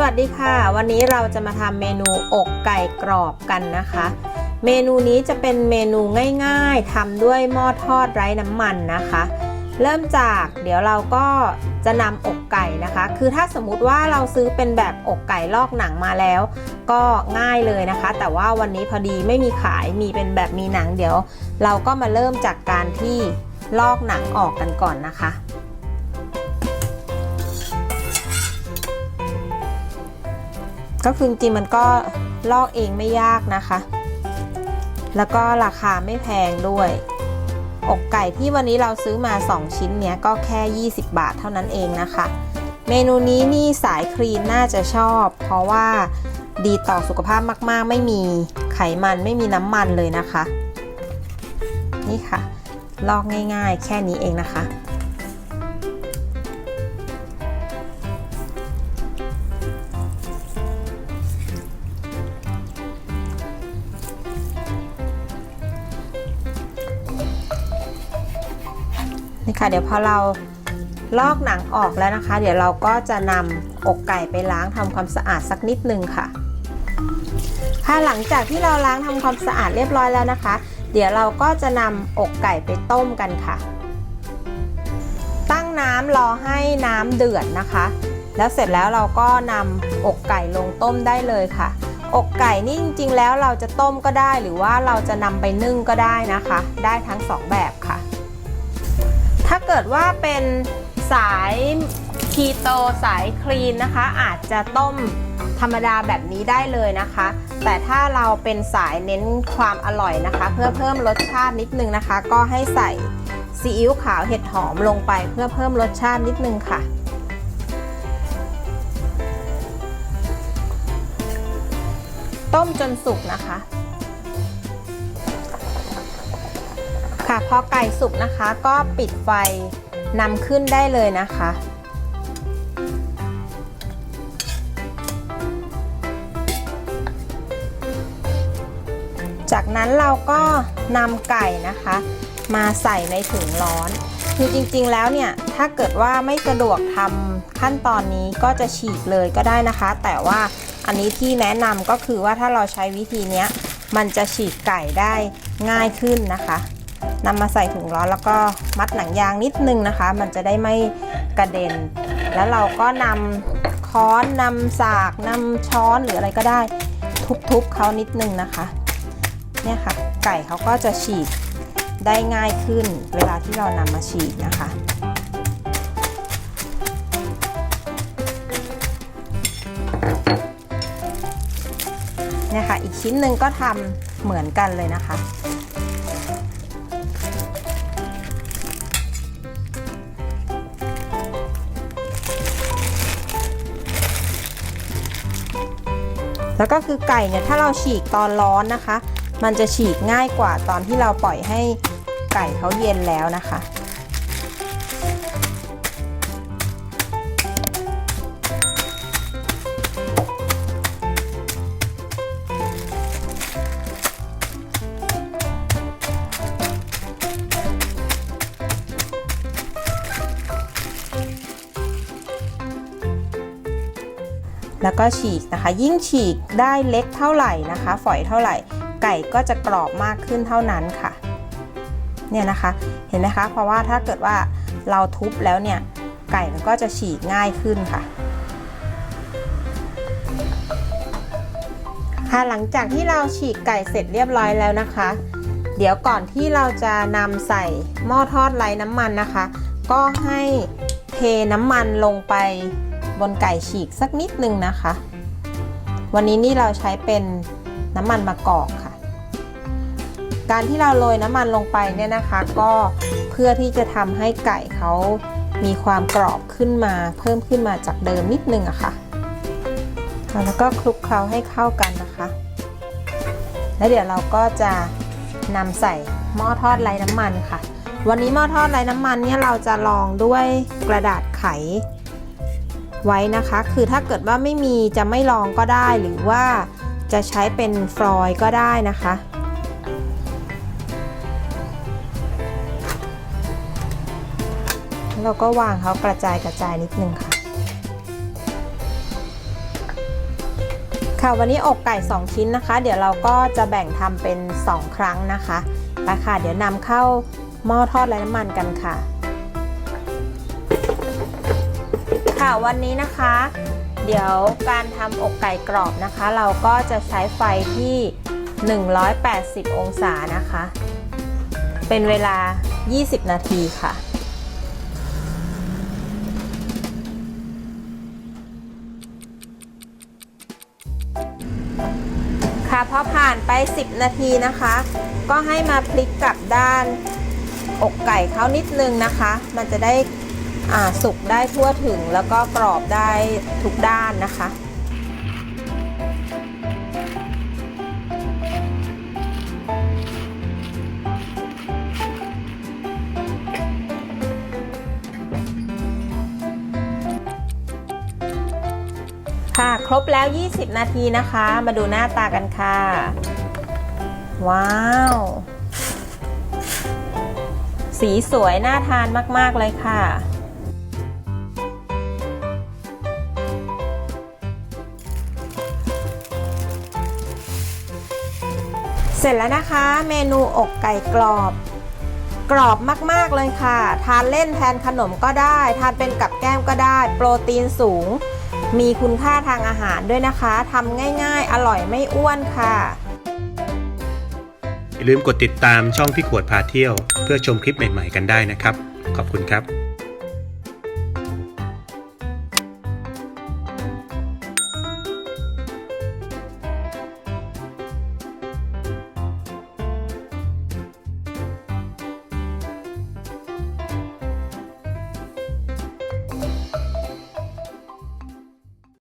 สวัสดีค่ะ วันนี้เราจะมาทำเมนูอกไก่กรอบกันนะคะ เมนูนี้จะเป็นเมนูง่ายๆทำด้วยหม้อทอดไร้น้ำมันนะคะ เริ่มจากเดี๋ยวเราก็จะนำอกไก่นะคะ คือถ้าสมมติว่าเราซื้อเป็นแบบอกไก่ลอกหนังมาแล้ว ก็ง่ายเลยนะคะ แต่ว่าวันนี้พอดีไม่มีขายมีเป็นแบบมีหนังเดี๋ยว เราก็มาเริ่มจากการที่ลอกหนังออกกันก่อนนะคะ ก็คือจริงมันก็ลอกเองไม่ยากนะคะ แล้วก็ราคาไม่แพงด้วย อกไก่ที่วันนี้เราซื้อมา 2 ชิ้นเนี้ยก็แค่ 20 บาทเท่านั้นเองนะคะ เมนูนี้นี่สายคลีนน่าจะชอบ เพราะว่าดีต่อสุขภาพมาก ๆ ไม่มีไขมันไม่มีน้ำมันเลยนะคะ นี่ค่ะ ลอกง่าย ๆ แค่นี้เองนะคะ นี่ค่ะ เดี๋ยวพอเราลอกหนังออกแล้วนะคะ เดี๋ยวเราก็จะนำอกไก่ไปล้างทำความสะอาดสักนิดนึงค่ะ ค่ะหลังจากที่เราล้างทำความสะอาดเรียบร้อยแล้วนะคะ เดี๋ยวเราก็จะนำอกไก่ไปต้มกันค่ะ ตั้งน้ำรอให้น้ำเดือดนะคะ แล้วเสร็จแล้วเราก็นำอกไก่ลงต้มได้เลยค่ะ อกไก่นี่จริงๆแล้วเราจะต้มก็ได้ หรือว่าเราจะนำไปนึ่งก็ได้นะคะ ได้ทั้งสองแบบค่ะ ถ้าเกิดว่าเป็นสายคีโตสายคลีนนะคะ อาจจะต้มธรรมดาแบบนี้ได้เลยนะคะ แต่ถ้าเราเป็นสายเน้นความอร่อยนะคะ เพื่อเพิ่มรสชาตินิดนึงนะคะ ก็ให้ใส่ซีอิ๊วขาวเห็ดหอมลงไปเพื่อเพิ่มรสชาตินิดนึงค่ะ ต้มจนสุกนะคะ ค่ะพอไก่สุกนะคะ ก็ปิดไฟนำขึ้นได้เลยนะคะ จากนั้นเราก็นำไก่นะคะ มาใส่ในถุงร้อนคือจริงๆแล้วเนี่ยถ้าเกิดว่าไม่สะดวกทำขั้นตอนนี้ก็จะฉีกเลยก็ได้นะคะ แต่ว่าอันนี้ที่แนะนำก็คือว่าถ้าเราใช้วิธีนี้มันจะฉีกไก่ได้ง่ายขึ้นนะคะ นำมาใส่ถุงร้อนแล้วก็มัดหนังยางนิดนึงนะคะ มันจะได้ไม่กระเด็น แล้วเราก็นำค้อนนำสากนำช้อนหรืออะไรก็ได้ ทุบๆเขานิดนึงนะคะ เนี่ยค่ะ ไก่เขาก็จะฉีกได้ง่ายขึ้นเวลาที่เรานำมาฉีกนะคะเนี่ยค่ะอีกชิ้นหนึ่งก็ทำเหมือนกันเลยนะคะ แล้วก็คือไก่เนี่ยถ้าเราฉีกตอนร้อนนะคะ มันจะฉีกง่ายกว่าตอนที่เราปล่อยให้ไก่เขาเย็นแล้วนะคะ แล้วก็ฉีกนะคะ ยิ่งฉีกได้เล็กเท่าไหร่นะคะ ฝอยเท่าไหร่ ไก่ก็จะกรอบมากขึ้นเท่านั้นค่ะ เนี่ยนะคะ เห็นไหมคะ เพราะว่าถ้าเกิดว่าเราทุบแล้วเนี่ย ไก่มันก็จะฉีกง่ายขึ้นค่ะค่ะหลังจากที่เราฉีกไก่เสร็จเรียบร้อยแล้วนะคะ เดี๋ยวก่อนที่เราจะนำใส่หม้อทอดไร้น้ำมันนะคะ ก็ให้เทน้ำมันลงไป บนไก่ฉีกสักนิดนึงนะคะ วันนี้นี่เราใช้เป็นน้ำมันมะกอกค่ะ การที่เราโรยน้ำมันลงไปเนี่ยนะคะ ก็เพื่อที่จะทำให้ไก่เขามีความกรอบขึ้นมาเพิ่มขึ้นมาจากเดิมนิดนึงอะค่ะ แล้วก็คลุกเคล้าให้เข้ากันนะคะ แล้วเดี๋ยวเราก็จะนำใส่หม้อทอดไร้น้ำมันค่ะ วันนี้หม้อทอดไร้น้ำมันเนี่ยเราจะลองด้วยกระดาษไข ไว้นะคะ คือถ้าเกิดว่าไม่มีจะไม่ลองก็ได้หรือว่าจะใช้เป็นฟลอยก็ได้นะคะเราก็วางเขากระจายกระจายนิดนึงค่ะ ค่ะวันนี้อกไก่ 2 ชิ้นนะคะ เดี๋ยวเราก็จะแบ่งทำเป็น 2 ครั้งนะคะไปค่ะ เดี๋ยวนำเข้าหม้อทอดไร้น้ำมันกันค่ะ วันนี้นะคะ เดี๋ยวการทำอกไก่กรอบนะคะ เราก็จะใช้ไฟที่ 180 องศานะคะ เป็นเวลา 20 นาทีค่ะค่ะพอผ่านไป 10 นาทีนะคะ ก็ให้มาพลิกกลับด้านอกไก่เขานิดนึงนะคะ มันจะได้ สุกได้ทั่วถึงแล้วก็กรอบได้ทุกด้านนะคะค่ะครบแล้ว 20 นาทีนะคะ มาดูหน้าตากันค่ะ ว้าว สีสวยน่าทานมาก ๆ เลยค่ะ เสร็จแล้วนะคะ เมนูอกไก่กรอบ กรอบมากๆเลยค่ะ ทานเล่นแทนขนมก็ได้ ทานเป็นกับแก้มก็ได้ โปรตีนสูง มีคุณค่าทางอาหารด้วยนะคะทำง่ายๆ อร่อยไม่อ้วนค่ะ อย่าลืมกดติดตามช่องพี่ขวดพาเที่ยว เพื่อชมคลิปใหม่ ๆ กันได้นะครับ ขอบคุณครับ